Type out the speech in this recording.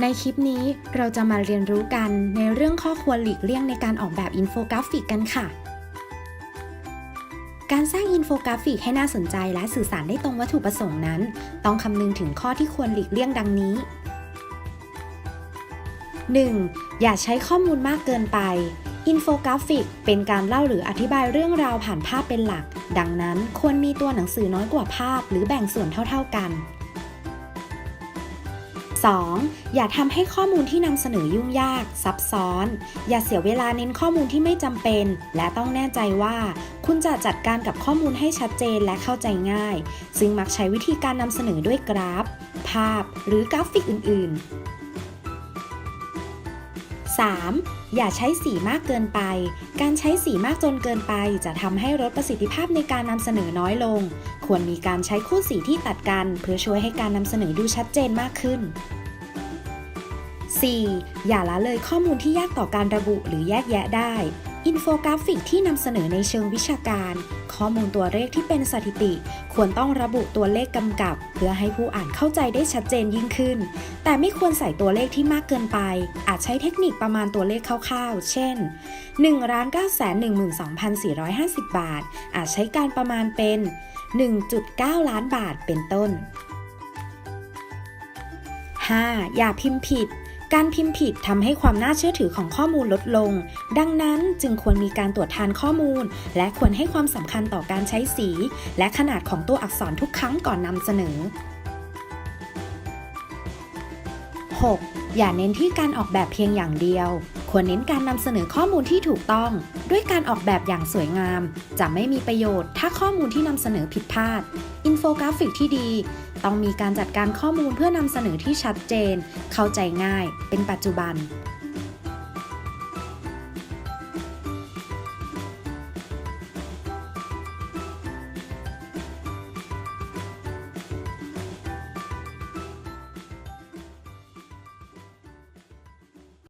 ในคลิปนี้เราจะมาเรียนรู้กันในเรื่องข้อควรหลีกเลี่ยงในการออกแบบอินโฟกราฟิกกันค่ะ การสร้างอินโฟกราฟิกให้น่าสนใจและสื่อสารได้ตรงวัตถุประสงค์นั้น ต้องคำนึงถึงข้อที่ควรหลีกเลี่ยงดังนี้ 1. อย่าใช้ข้อมูลมากเกินไป อินโฟกราฟิกเป็นการเล่าหรืออธิบายเรื่องราวผ่านภาพเป็นหลัก ดังนั้นควรมีตัวหนังสือน้อยกว่าภาพ หรือแบ่งส่วนเท่า ๆกัน 2. อย่าทำให้ข้อมูลที่นำเสนอยุ่งยาก ซับซ้อน อย่าเสียเวลาเน้นข้อมูลที่ไม่จำเป็น และต้องแน่ใจว่า คุณจะจัดการกับข้อมูลให้ชัดเจนและเข้าใจง่าย ซึ่งมักใช้วิธีการนำเสนอด้วยกราฟ ภาพ หรือกราฟิกอื่น ๆ 3. อย่าใช้สีมากเกินไป การใช้สีมากจนเกินไป จะทำให้ลดประสิทธิภาพในการนำเสนอน้อยลง ควรมีการใช้คู่สีที่ตัดกัน เพื่อช่วยให้การนำเสนอดูชัดเจนมากขึ้น 4. อย่าละเลยข้อมูลที่ยากต่อการระบุหรือแยกแยะได้ อินโฟกราฟิกที่นำเสนอในเชิงวิชาการ ข้อมูลตัวเลขที่เป็นสถิติ ควรต้องระบุตัวเลขกำกับ เพื่อให้ผู้อ่านเข้าใจได้ชัดเจนยิ่งขึ้น แต่ไม่ควรใส่ตัวเลขที่มากเกินไป อาจใช้เทคนิคประมาณตัวเลขคร่าวๆ เช่น1 9 1 2 4 5 0 บาท อาจใช้การประมาณเป็น 1.9 ล้านบาทเป็นต้น 5. อย่าพิมพ์ผิด การพิมพ์ผิดทำให้ความน่าเชื่อถือของข้อมูลลดลง ดังนั้นจึงควรมีการตรวจทานข้อมูล และควรให้ความสำคัญต่อการใช้สี และขนาดของตัวอักษรทุกครั้งก่อนนำเสนอ 6. อย่าเน้นที่การออกแบบเพียงอย่างเดียว ควรเน้นการนำเสนอข้อมูลที่ถูกต้อง ด้วยการออกแบบอย่างสวยงาม จะไม่มีประโยชน์ ถ้าข้อมูลที่นำเสนอผิดพลาด อินโฟกราฟิกที่ดี ต้องมีการจัดการข้อมูลเพื่อนำเสนอที่ชัดเจน เข้าใจง่าย เป็นปัจจุบัน